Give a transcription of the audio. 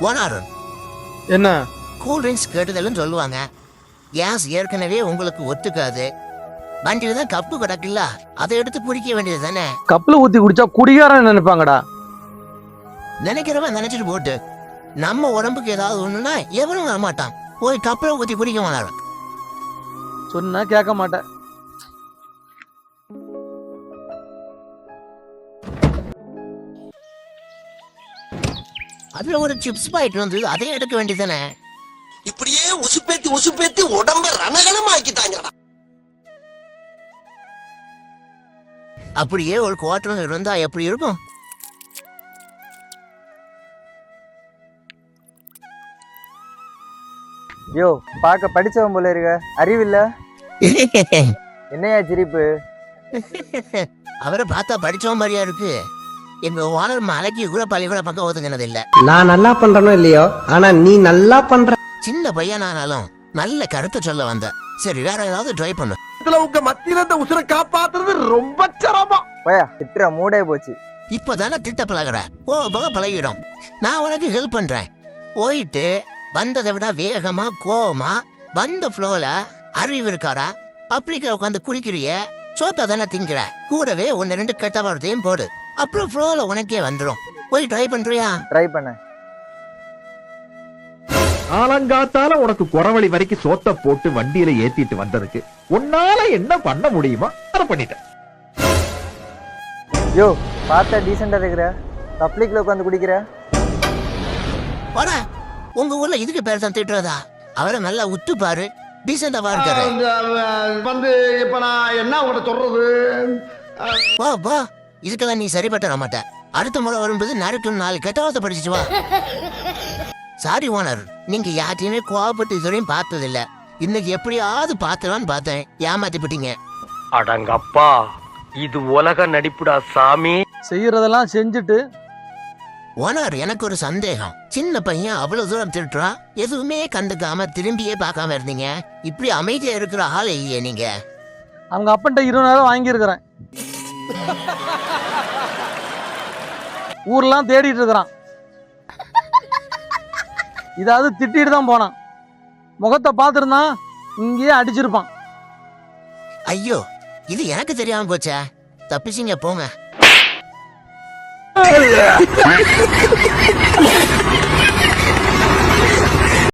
ஓனாரன் என்ன? Cool drinks கேட்டதெல்லாம் சொல்லுவாங்க. கேஸ் ஏற்கனவே உங்களுக்கு ஒத்துக்காது. வண்டியில தான் கப்பு கிடக்குல்ல அதை எடுத்து குடிக்க வேண்டியது தானே? கப்பில் ஊத்தி குடிச்சா குடிகாரன் நினைப்பாங்கடா. நினைக்கிறவன் நினைச்சிட்டு போட்டு நம்ம உடம்புக்கு ஏதாவது ஒண்ணுனா எவனும் வரமாட்டான். போய் கப்பலை ஊத்தி குடிக்க மாட்டான். சொன்னா கேட்க மாட்டேன். அதுல ஒரு சிப்ஸ் பாயிட்டு வந்து அதையும் எடுக்க வேண்டியதானே இப்படியே உசுப்பேத்தி உசுப்பேத்தி உடம்ப ரணகலமா ஆக்கிட்டாங்கடா அப்படியே ஒரு குவார்டர் இருந்தா எப்படி இருக்கும்? யோ பார்க்க படிச்சவன் போல இருக்க. அறிவில்ல? என்னையா சிரிப்பு? அவரை பார்த்தா படிச்சவன் மாதிரியா இருக்கு. எங்க ஓனர் மலைக்கு கூட பள்ளிக்கூட பக்கம் ஒதுங்கினது இல்ல நான் நல்லா பண்றனோ இல்லையோ? ஆனா நீ நல்லா பண்ற சின்ன பையனானாலும் நல்ல கருத்தை சொல்ல வந்த. சரி வேற ஏதாவது ட்ரை பண்ணு. இதுல உங்க மத்தியில இந்த உசுரை காப்பாத்துறது ரொம்ப சிரமம். போயா திட்டுற மூடே போச்சு. இப்பதானே திட்ட பழகுற ஓ போக பழகிடும். நான் உனக்கு ஹெல்ப் பண்றேன். போயிட்டு வந்ததை விட வேகமா கோவமா வந்த ஃப்ளோல அறிவு இருக்காரா? பப்ளிக்ல உட்காந்து குடிக்கிறிய சோத்தா தானே திங்கிற? கூடவே ஒன்னு ரெண்டு கெட்ட வார்த்தையும் போடு. அப்புறம் ஃப்ளோல உனக்கே வந்துடும் போய் ட்ரை பண்றியா? ட்ரை பண்ண. காலங்காத்தால உனக்கு குறவழி வரைக்கும் சோத்த போட்டு வண்டியில ஏத்திட்டு வந்ததுக்கு உன்னால என்ன பண்ண முடியுமோ அதை பண்ணிட்டேன். யோ பார்த்தா டீசெண்டா இருக்கிற? பப்ளிக்ல உட்காந்து குடிக்கிற? வாடா உங்க ஊர்ல இதுக்கு பேர் தான் திட்டுறதா? அவரை நல்லா உத்து பாரு. டீசெண்டாவா இருக்காரு. வந்து இப்ப நான் என்ன உங்கள்கிட்ட சொல்றது? வா வா. இதுக்கெல்லாம் நீ சரிப்பட்டு வர மாட்ட அடுத்த முறை வரும்போது நறுக்கு நாலு கெட்டவாத படிச்சுட்டு வா. சாரி ஓனர் நீங்க யார்ட்டையுமே கோவப்பட்டு இதுவரையும் பார்த்தது இல்ல இன்னைக்கு எப்படியாவது பார்த்தலான்னு பார்த்தேன். ஏமாத்தி போட்டீங்க அடங்கப்பா. இது உலக நடிப்புடா சாமி. செய்யறதெல்லாம் செஞ்சுட்டு. ஓனர் எனக்கு ஒரு சந்தேகம். சின்ன பையன் அவ்வளவு தூரம் திட்டுறா எதுவுமே கண்டுக்காம திரும்பியே பார்க்காம இருந்தீங்க. இப்படி அமைதியா இருக்கிற ஆள் இல்லையே நீங்க. அவங்க அப்பன்ட்ட இருபதாயிரம் வாங்கியிருக்கிறேன். ஊர்லாம் தேடிட்டு இருக்கிறான். இதாவது திட்டிட்டு தான் போனான். முகத்தை பார்த்துருந்தான் இங்கேயே அடிச்சிருப்பான். ஐயோ இது எனக்கு தெரியாம போச்சே. தப்பிச்சிங்க போங்க.